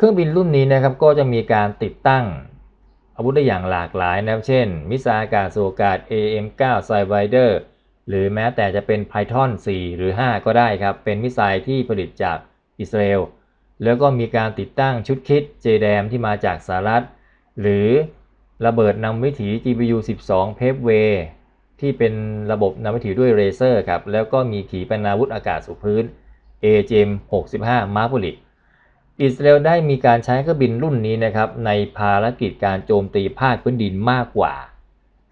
เครื่องบินรุ่นนี้นะครับก็จะมีการติดตั้งอาวุธได้อย่างหลากหลายนะครับ เช่น มิสไซล์อากาศสู่อากาศ AM9 s i d e w i d e r หรือแม้แต่จะเป็น Python 4 หรือ 5 ก็ได้ครับ เป็นมิสไซล์ที่ผลิตจากอิสราเอล แล้วก็มีการติดตั้งชุดคิด JDAM ที่มาจากสหรัฐ หรือระเบิดนำวิถี GPU 12 Paveway ที่เป็นระบบนำวิถีด้วยเรเซอร์ครับ แล้วก็มีขีปนาวุธอากาศสู่พื้น AGM 65 m a r p o l i อิสราเอลได้มีการใช้เครื่องบินรุ่นนี้นะครับในภารกิจการโจมตีภาคพื้นดินมากกว่า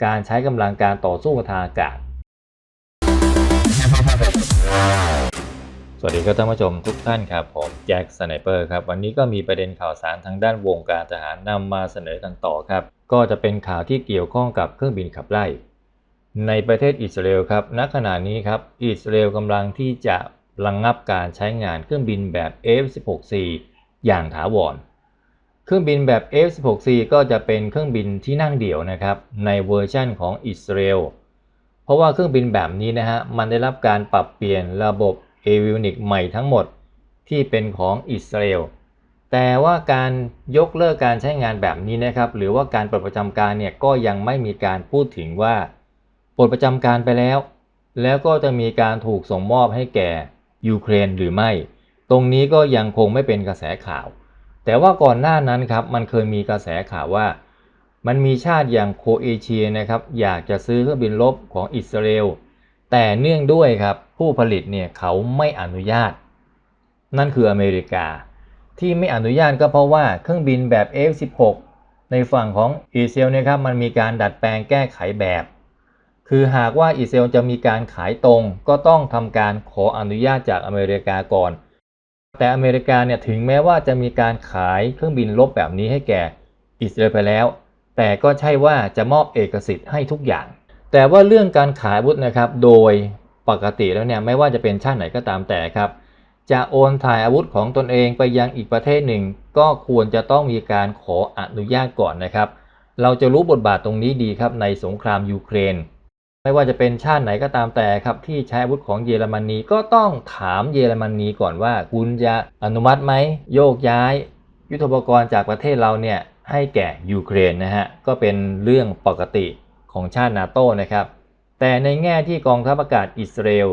การใช้กำลังการต่อสู้ทางอากาศ สวัสดีครับท่านผู้ชมทุกท่านครับผมแจ็คสไนเปอร์ครับวันนี้ก็มีประเด็นข่าวสารทางด้านวงการทหารนำมาเสนอกันต่อครับ ก็จะเป็นข่าวที่เกี่ยวข้องกับเครื่องบินขับไล่ ในประเทศอิสราเอลครับณขณะนี้ครับอิสราเอลกำลังที่จะระงงับการใช้งานเครื่องบินแบบ F-16C อย่างถาวร เครื่องบินแบบ F-16C ก็จะเป็นเครื่องบินที่นั่งเดี่ยวนะครับในเวอร์ชั่นของอิสราเอล เพราะว่าเครื่องบินแบบนี้นะฮะมันได้รับการปรับเปลี่ยนระบบ a v i o n i c ใหม่ทั้งหมดที่เป็นของอิสราเอล แต่ว่าการยกเลิกการใช้งานแบบนี้นะครับ หรือว่าการปลดประจำการเนี่ยก็ยังไม่มีการพูดถึงว่าปลดประจำการไปแล้ว แล้วก็จะมีการถูกส่งมอบให้แก่ยูเครนหรือไม่ ตรงนี้ก็ยังคงไม่เป็นกระแสข่าว แต่ว่าก่อนหน้านั้นครับมันเคยมีกระแสข่าวว่า มันมีชาติอย่างโคเอเชียนะครับอยากจะซื้อเครื่องบินรบของอิสราเอลแต่เนื่องด้วยครับผู้ผลิตเนี่ยเขาไม่อนุญาต นั่นคืออเมริกา ที่ไม่อนุญาตก็เพราะว่าเครื่องบินแบบ F16 ในฝั่งของอิสราเอลนี่ยครับมันมีการดัดแปลงแก้ไขแบบ คือหากว่าอิสราเอลจะมีการขายตรง ก็ต้องทำการขออนุญาตจากอเมริกาก่อน แต่อเมริกาเนี่ยถึงแม้ว่าจะมีการขายเครื่องบินรบแบบนี้ให้แก่อิสราเอลไปแล้ว แต่ก็ใช่ว่าจะมอบเอกสิทธิ์ให้ทุกอย่าง แต่ว่าเรื่องการขายอาวุธนะครับโดยปกติแล้วเนี่ยไม่ว่าจะเป็นชาติไหนก็ตามแต่ครับ จะโอนถ่ายอาวุธของตนเองไปยังอีกประเทศหนึ่ง ก็ควรจะต้องมีการขออนุญาตก่อนนะครับ เราจะรู้บทบาทตรงนี้ดีครับในสงครามยูเครน ไม่ว่าจะเป็นชาติไหนก็ตามแต่ครับที่ใช้อาวุธของเยอรมนีก็ต้องถามเยอรมนีก่อนว่าคุณจะอนุมัติไหมโยกย้าย ยุทโธปกรณ์จากประเทศเราเนี่ยให้แก่ยูเครนนะฮะก็เป็นเรื่องปกติของชาตินาโต้นะครับ แต่ในแง่ที่กองทัพอากาศอิสราเอล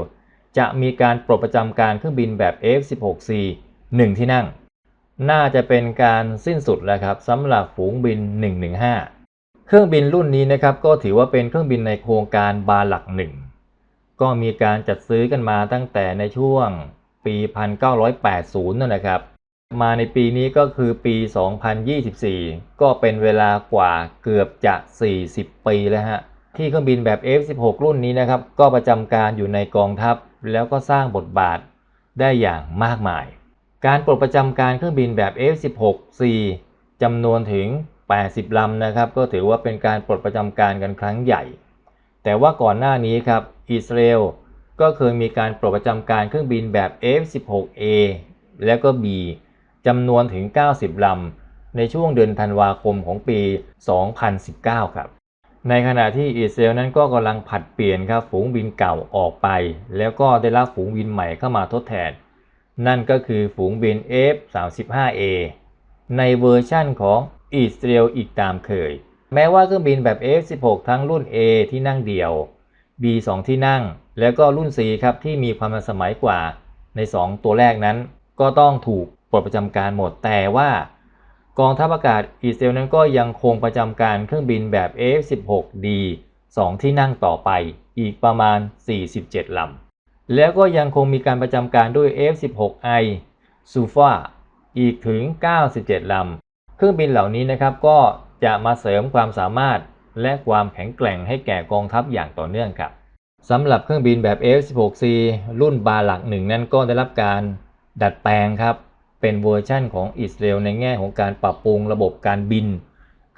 จะมีการปลดประจำการเครื่องบินแบบ F-16C 1 ที่นั่ง น่าจะเป็นการสิ้นสุดแล้วครับสำหรับฝูงบิน 115 ครื่องบินรุ่นนี้นะครับก็ถือว่าเป็นเครื่องบินในโครงการบาหลักหนึ่งก็มีการจัดซื้อกันมาตั้งแต่ในช่วงปี 1980 นั่นนะครับ มาในปีนี้ก็คือปี 2024 ก็เป็นเวลากว่าเกือบจะ 40 ปีแล้วฮะ ที่เครื่องบินแบบ F16 รุ่นนี้นะครับ ก็ประจำการอยู่ในกองทัพ แล้วก็สร้างบทบาทได้อย่างมากมาย การปลดประจำการเครื่องบินแบบ F16C จำนวนถึง 80 ลำนะครับ ก็ถือว่าเป็นการปลดประจำการกันครั้งใหญ่ แต่ว่าก่อนหน้านี้ครับอิสราเอลก็เคยมีการปลดประจำการเครื่องบินแบบ F16A แล้วก็ B จำนวนถึง 90 ลำ ในช่วงเดือนธันวาคมของปี 2019 ครับ ในขณะที่อิสราเอลนั้นก็กำลังผัดเปลี่ยนครับฝูงบินเก่าออกไป แล้วก็ได้รับฝูงบินใหม่เข้ามาทดแทน นั่นก็คือฝูงบิน F-35A ในเวอร์ชั่นของ อิสราเอลอีกตามเคย แม้ว่าเครื่องบินแบบ F-16 ทั้งรุ่น A ที่นั่งเดี่ยว B 2 ที่นั่ง แล้วก็รุ่น C ครับที่มีความทันสมัยกว่าใน 2 ตัวแรกนั้น ก็ต้องถูกปลดประจำการหมดแต่ว่ากองทัพอากาศอิสราเอลนั้นก็ยังคงประจำการเครื่องบินแบบ F-16D 2 ที่นั่งต่อไปอีกประมาณ 47 ลำ แล้วก็ยังคงมีการประจำการด้วย F-16I s u f a อีกถึง 97ลำ เครื่องบินเหล่านี้นะครับก็จะมาเสริมความสามารถและความแข็งแกร่งให้แก่กองทัพอย่างต่อเนื่องครับสำหรับเครื่องบินแบบ F-16C รุ่นบาหลักหนึ่งนั้นก็ได้รับการดัดแปลงครับ เป็นเวอร์ชั่นของอิสราเอลในแง่ของการปรับปรุงระบบการบิน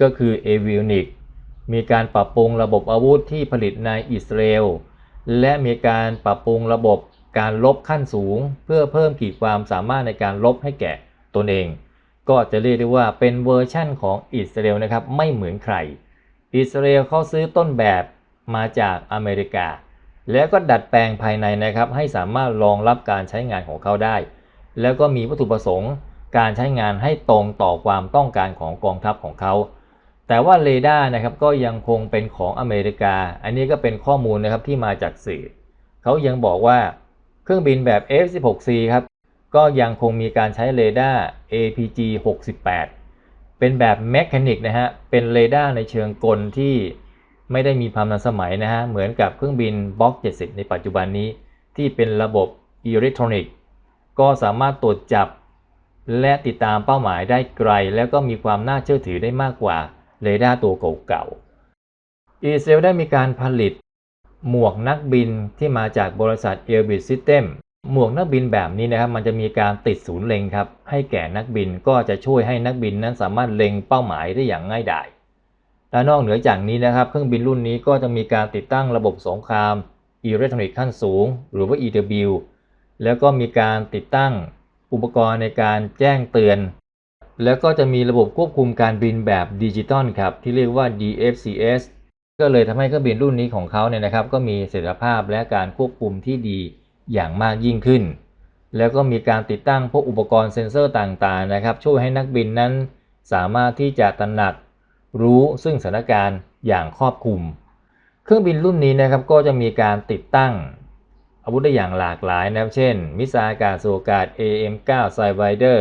ก็คือ Avionics มีการปรับปรุงระบบอาวุธที่ผลิตในอิสราเอลและมีการปรับปรุงระบบการลบขั้นสูง เพื่อเพิ่มขีดความสามารถในการลบให้แก่ตนเอง ก็จะเรียกได้ว่าเป็นเวอร์ชั่นของอิสราเอลนะครับไม่เหมือนใคร อิสราเอลเขาซื้อต้นแบบมาจากอเมริกา แล้วก็ดัดแปลงภายในนะครับให้สามารถรองรับการใช้งานของเขาได้ แล้วก็มีวัตถุประสงค์การใช้งานให้ตรงต่อความต้องการของกองทัพของเขา แต่ว่าเรดาร์นะครับก็ยังคงเป็นของอเมริกา อันนี้ก็เป็นข้อมูลนะครับที่มาจากสื่อ เขายังบอกว่าเครื่องบินแบบ F-16C ครับ ก็ยังคงมีการใช้เรดาร์ APG 68 เป็นแบบแมคานิกนะฮะ เป็นเรดาร์ในเชิงกลที่ไม่ได้มีความทันสมัยนะฮะ เหมือนกับเครื่องบินบล็อก 70 ในปัจจุบันนี้ ที่เป็นระบบอิเล็กทรอนิกส์ ก็สามารถตรวจจับ และติดตามเป้าหมายได้ไกล แล้วก็มีความน่าเชื่อถือได้มากกว่าเรดาร์ตัวเก่าๆอีเซลได้มีการผลิตหมวกนักบินที่มาจากบริษัท Airbus System หมวกนักบินแบบนี้นะครับมันจะมีการติดศูนย์เล็งครับให้แก่นักบินก็จะช่วยให้นักบินนั้นสามารถเล็งเป้าหมายได้อย่างง่ายดายและนอกเหนือจากนี้นะครับเครื่องบินรุ่นนี้ก็จะมีการติดตั้งระบบสงครามอิเล็กทรอนิกส์ขั้นสูง หรือว่า EW แล้วก็มีการติดตั้งอุปกรณ์ในการแจ้งเตือน แล้วก็จะมีระบบควบคุมการบินแบบดิจิตอลครับที่เรียกว่า DFCS ก็เลยทำให้เครื่องบินรุ่นนี้ของเขาเนี่ยนะครับ ก็มีเสถียรภาพและการควบคุมที่ดี อย่างมากยิ่งขึ้น แล้วก็มีการติดตั้งพวกอุปกรณ์เซ็นเซอร์ต่างๆนะครับช่วยให้นักบินนั้นสามารถที่จะตระหนักรู้ซึ่งสถานการณ์อย่างครอบคลุม เครื่องบินรุ่นนี้นะครับก็จะมีการติดตั้งอาวุธได้อย่างหลากหลายนะครับ เช่น มิสไซล์อากาศสู่อากาศ AM9 s i d e w i d e r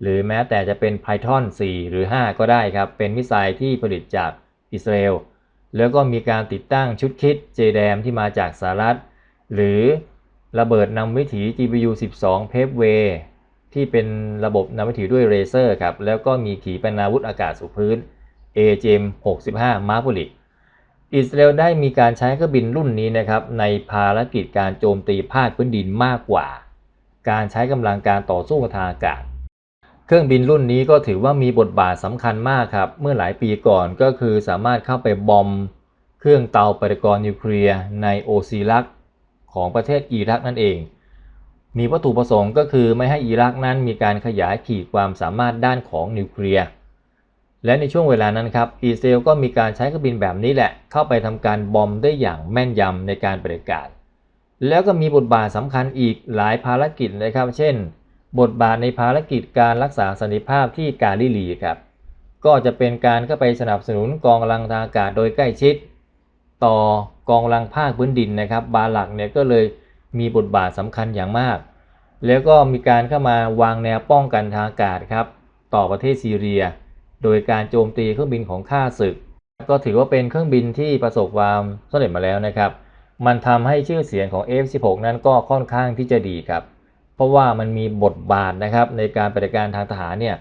หรือแม้แต่จะเป็น Python 4 หรือ 5 ก็ได้ครับ เป็นมิสไซล์ที่ผลิตจากอิสราเอล แล้วก็มีการติดตั้งชุดคิด JDAM ที่มาจากสหรัฐ หรือ ระเบิดนำวิถี GPU 12 Paveway ที่เป็นระบบนำวิถีด้วยเรเซอร์ครับ แล้วก็มีขีปนาวุธอากาศสู่พื้น AGM 65 m a r v e l i c อิสราเอลได้มีการใช้เครื่องบินรุ่นนี้นะครับในภารกิจการโจมตีภาคพื้นดินมากกว่า การใช้กำลังการต่อสู้ทางอากาศ เครื่องบินรุ่นนี้ก็ถือว่ามีบทบาทสำคัญมากครับ เมื่อหลายปีก่อนก็คือสามารถเข้าไปบอม เครื่องเตาปฏิกรณ์นิวเคลียร์ในโอซีรัก ของประเทศอิรักนั่นเอง มีวัตถุประสงค์ก็คือไม่ให้อิรักนั้นมีการขยายขีดความสามารถด้านของนิวเคลียร์ และในช่วงเวลานั้นครับอิสราเอลก็มีการใช้เครื่องบินแบบนี้แหละ เข้าไปทำการบอมได้อย่างแม่นยำในการปฏิบัติการ แล้วก็มีบทบาทสำคัญอีกหลายภารกิจนะครับ เช่น บทบาทในภารกิจการรักษาสันติภาพที่กาลิลีครับก็จะเป็นการเข้าไปสนับสนุนกองกำลังทางอากาศโดยใกล้ชิด ต่อ กองกำลังภาคพื้นดินนะครับ บาหลักเนี่ยก็เลยมีบทบาทสำคัญอย่างมาก แล้วก็มีการเข้ามาวางแนวป้องกันทางอากาศครับต่อประเทศซีเรีย โดยการโจมตีเครื่องบินของข้าศึก ก็ถือว่าเป็นเครื่องบินที่ประสบความสำเร็จมาแล้วนะครับ มันทำให้ชื่อเสียงของ F16 นั้นก็ค่อนข้างที่จะดีครับ เพราะว่ามันมีบทบาทนะครับในการปฏิบัติการทางทหารเนี่ย